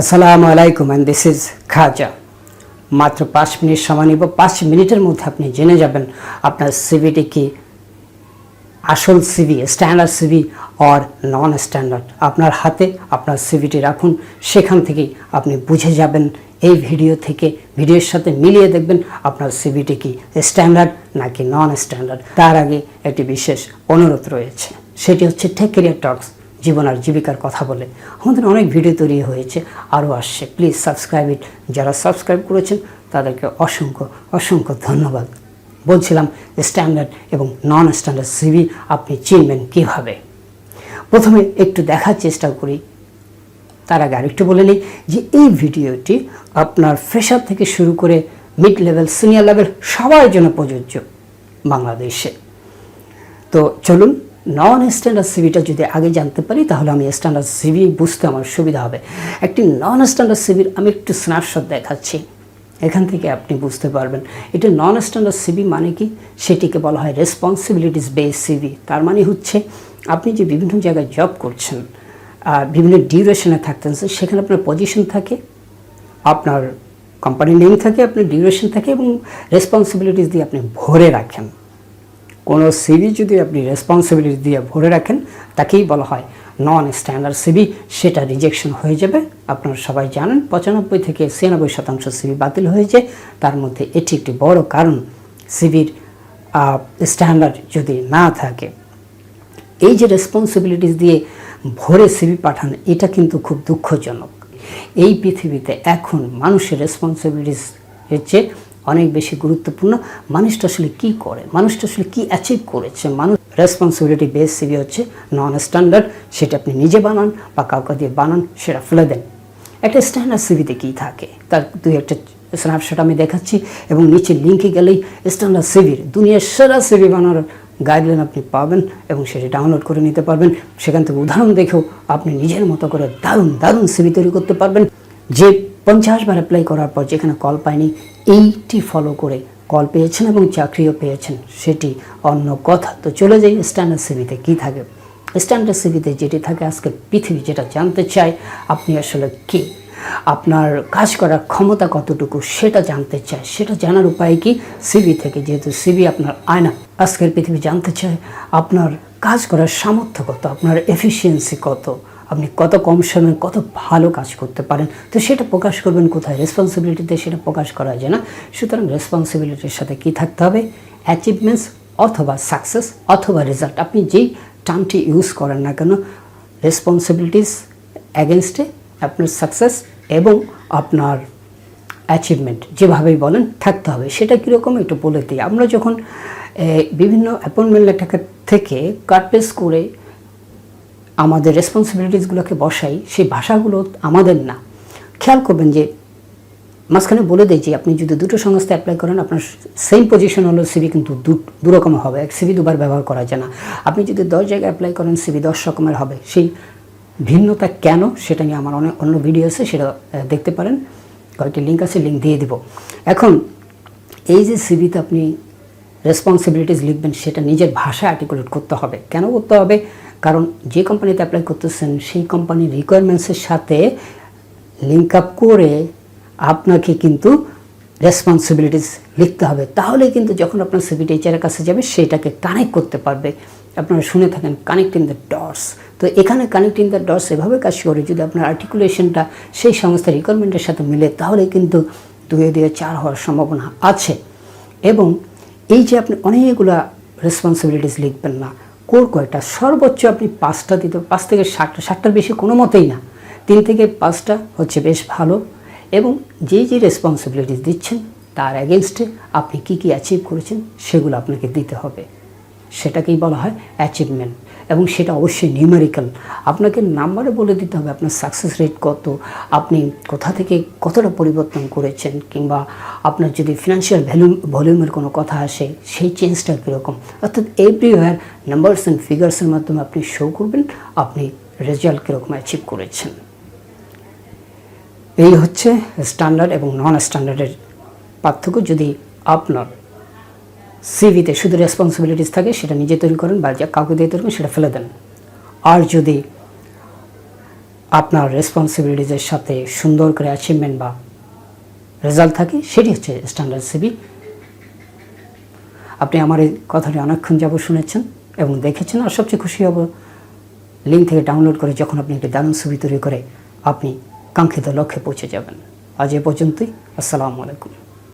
আসসালামু আলাইকুম and this is খাজা মাত্র পাঁচ মিনিট সময় নিব, পাঁচ মিনিটের মধ্যে আপনি জেনে যাবেন আপনার সিভিটি কি, আসল CV standard CV or non standard আপনার হাতে আপনার সিভিটি রাখুন, সেখান থেকেই আপনি বুঝে যাবেন এই ভিডিও থেকে, ভিডিওর সাথে মিলিয়ে দেখবেন আপনার সিভিটি কি স্ট্যান্ডার্ড নাকি নন স্ট্যান্ডার্ড তার আগে একটি বিশেষ অনুরোধ রয়েছে, সেটি হচ্ছে টেক কেরিয়ার টক্স জীবন আর জীবিকার কথা বলে। আমাদের অনেক ভিডিও তৈরি হয়েছে, আরও আসছে। প্লিজ সাবস্ক্রাইব ইট যারা সাবস্ক্রাইব করেছেন, তাদেরকে অসংখ্য অসংখ্য ধন্যবাদ। বলছিলাম স্ট্যান্ডার্ড এবং নন স্ট্যান্ডার্ড সিভি আপনি চিনবেন কীভাবে। প্রথমে একটু দেখার চেষ্টা করি। তার আগে আরেকটু বলে নিই যে এই ভিডিওটি আপনার ফ্রেশার থেকে শুরু করে মিড লেভেল সিনিয়র লেভেল সবার জন্য প্রযোজ্য বাংলাদেশে। তো চলুন নন স্ট্যান্ডার্ড সিভিটা যদি আগে জানতে পারি, তাহলে আমি স্ট্যান্ডার্ড সিভি বুঝতে আমার সুবিধা হবে। একটি নন স্ট্যান্ডার্ড সিভির আমি একটু স্ন্যাপশট দেখাচ্ছি। এখান থেকে আপনি বুঝতে পারবেন। এটা নন স্ট্যান্ডার্ড সিভি মানে কি? সেটিকে বলা হয় রেসপন্সিবিলিটিস বেস সিভি তার মানে হচ্ছে, আপনি যে বিভিন্ন জায়গায় জব করছেন বিভিন্ন ডিউরেশনে থাকতেন সেখানে আপনার পজিশন থাকে, আপনার কোম্পানির নেম থাকে, আপনার ডিউরেশন থাকে, এবং রেসপন্সিবিলিটিস দিয়ে আপনি ভরে রাখেন। কোনো সিভি যদি আপনি রেসপন্সিবিলিটি দিয়ে ভরে রাখেন, তাকেই বলা হয় নন স্ট্যান্ডার্ড সিভি। সেটা রিজেকশন হয়ে যাবে। আপনারা সবাই জানেন, পঁচানব্বই থেকে ছিয়ানব্বই শতাংশ সিভি বাতিল হয়েছে। তার মধ্যে এটি একটি বড় কারণ। সিভির স্ট্যান্ডার্ড যদি না থাকে, এই যে রেসপন্সিবিলিটিস দিয়ে ভরে সিভি পাঠান, এটা কিন্তু খুব দুঃখজনক। এই পৃথিবীতে এখন মানুষের রেসপন্সিবিলিটিস হচ্ছে অনেক বেশি গুরুত্বপূর্ণ। মানুষটা আসলে কি করে? মানুষটা আসলে কি অ্যাচিভ করেছে? মানুষ রেসপন্সিবিলিটি বেস সিভি হচ্ছে নন স্ট্যান্ডার্ড সেটা আপনি নিজে বানান বা কাউকে দিয়ে বানান, সেটা ফেলে দেন। একটা স্ট্যান্ডার্ড সিভিতে কী থাকে? তার দুই একটা স্ন্যাপশট আমি দেখাচ্ছি এবং নিচে লিঙ্কে গেলেই স্ট্যান্ডার্ড সিভির দুনিয়ার সেরা সিভি বানানোর গাইডলাইন আপনি পাবেন এবং সেটি ডাউনলোড করে নিতে পারবেন। সেখান থেকে উদাহরণ দেখেও আপনি নিজের মতো করে দারুণ দারুণ সিভি তৈরি করতে পারবেন। যে পঞ্চাশ বার অ্যাপ্লাই করার পর যেখানে কল পায়নি, এইটি ফলো করে কল পেয়েছেন এবং চাকরিও পেয়েছেন, সেটি অন্য কথা। তো চলে যাই স্ট্যান্ডার্ড সিভিতে কী থাকে? স্ট্যান্ডার্ড সিভিতে যেটি থাকে, আজকের পৃথিবী যেটা জানতে চায়, আপনি আসলে কে? আপনার কাজ করার ক্ষমতা কতটুকু, সেটা জানতে চায়। সেটা জানার উপায় কি? সিবি থেকে, যেহেতু সিবি আপনার আয়না, আজকের পৃথিবী জানতে চায়, আপনার কাজ করার সামর্থ্য কত, আপনার এফিসিয়েন্সি কত আপনি কত কম সময়ে কত ভালো কাজ করতে পারেন, তো সেটা প্রকাশ করবেন কোথায়? রেসপন্সিবিলিটিতে সেটা প্রকাশ করা যায় না। সুতরাং রেসপন্সিবিলিটির সাথে কি থাকতে হবে? অ্যাচিভমেন্টস অথবা সাকসেস অথবা রেজাল্ট আপনি যেই টার্মটি ইউজ করেন না কেন রেসপন্সিবিলিটিস অ্যাগেনস্টে আপনার সাকসেস এবং আপনার অ্যাচিভমেন্ট যেভাবেই বলেন থাকতে হবে। সেটা কীরকম একটু বলে দিই। আমরা যখন বিভিন্ন অ্যাপয়েন্টমেন্ট লেটার থেকে কাটপেস করে আমাদের রেসপন্সিবিলিটিসগুলোকে বসাই, সেই ভাষাগুলো আমাদের না। খেয়াল করবেন যে, মাঝখানে বলে দেয় যে, আপনি যদি দুটো সংস্থা অ্যাপ্লাই করেন, আপনার সেম পজিশন হলো সিবি কিন্তু দু রকম হবে। এক সিবি দুবার ব্যবহার করা যায় না। আপনি যদি দশ জায়গায় অ্যাপ্লাই করেন সিবি দশ রকমের হবে। সেই ভিন্নতা কেন, সেটা নিয়ে আমার অনেক, অন্য ভিডিও আছে, সেটা দেখতে পারেন। কয়েকটি লিঙ্ক আছে লিঙ্ক দিয়ে দিব। এখন, এই যে সিবিতে আপনি রেসপন্সিবিলিটিস লিখবেন, সেটা নিজের ভাষায় আর্টিকুলেট করতে হবে। কেন করতে হবে? কারণ যে কোম্পানিতে অ্যাপ্লাই করতেছেন, সেই কোম্পানির রিকোয়ারমেন্টসের সাথে লিঙ্ক আপ করে আপনাকে কিন্তু রেসপন্সিবিলিটিস লিখতে হবে। তাহলে কিন্তু যখন আপনার সিভি টিচারের কাছে যাবে, সেটাকে কানেক্ট করতে পারবে। আপনারা শুনে থাকেন কানেক্টিং দ্য ডটস তো এখানে কানেক্টিং দ্য ডটস এভাবে কাজ করে, যদি আপনার আর্টিকুলেশনটা সেই সংস্থার রিকোয়ারমেন্টের সাথে মিলে, তাহলে কিন্তু দুয়ে দুয়ে চার হওয়ার সম্ভাবনা আছে। এবং এই যে আপনি অনেকগুলো রেসপন্সিবিলিটিস লিখবেন না কোর কয়টা? সর্বোচ্চ আপনি পাঁচটা দিতে পাঁচ থেকে ষাটটা ষাটটার বেশি কোনো মতেই না। তিন থেকে পাঁচটা হচ্ছে বেশ ভালো। এবং যে যে রেসপন্সিবিলিটিস দিচ্ছেন, তার অ্যাগেনস্টে আপনি কী কী অ্যাচিভ করেছেন, সেগুলো আপনাকে দিতে হবে। সেটাকেই বলা হয় অ্যাচিভমেন্ট এবং সেটা অবশ্যই নিউমেরিক্যাল আপনাকে নাম্বারে বলে দিতে হবে আপনার সাকসেস রেট কত, আপনি কোথা থেকে কতটা পরিবর্তন করেছেন কিংবা আপনার যদি ফিনান্সিয়াল ভ্যালু ভলিউমের কোনো কথা আসে, সেই চেঞ্জটা কীরকম? অর্থাৎ এভরিওয়ার নাম্বারস অ্যান্ড ফিগার্সের মাধ্যমে আপনি শো করবেন, আপনি রেজাল্ট কীরকম অ্যাচিভ করেছেন। এই হচ্ছে স্ট্যান্ডার্ড এবং নন স্ট্যান্ডার্ডের পার্থক্য। যদি আপনার সিভিতে শুধু রেসপন্সিবিলিটিস থাকে, সেটা নিজে তৈরি করেন, বা যা কাউকে দিয়ে তৈরি করেন, সেটা ফেলে দেন। আর যদি আপনার রেসপন্সিবিলিটিজের সাথে সুন্দর করে অ্যাচিভমেন্ট বা রেজাল্ট থাকে, সেটি হচ্ছে স্ট্যান্ডার্ড সিবি আপনি আমার এই কথাটি অনেকক্ষণ যাব শুনেছেন এবং দেখেছেন, আর সবচেয়ে খুশি হব লিঙ্ক থেকে ডাউনলোড করে যখন আপনি একটি দারুণ ছবি তৈরি করে আপনি কাঙ্ক্ষিত লক্ষ্যে পৌঁছে যাবেন। আজ এ পর্যন্তই, আসসালামু আলাইকুম।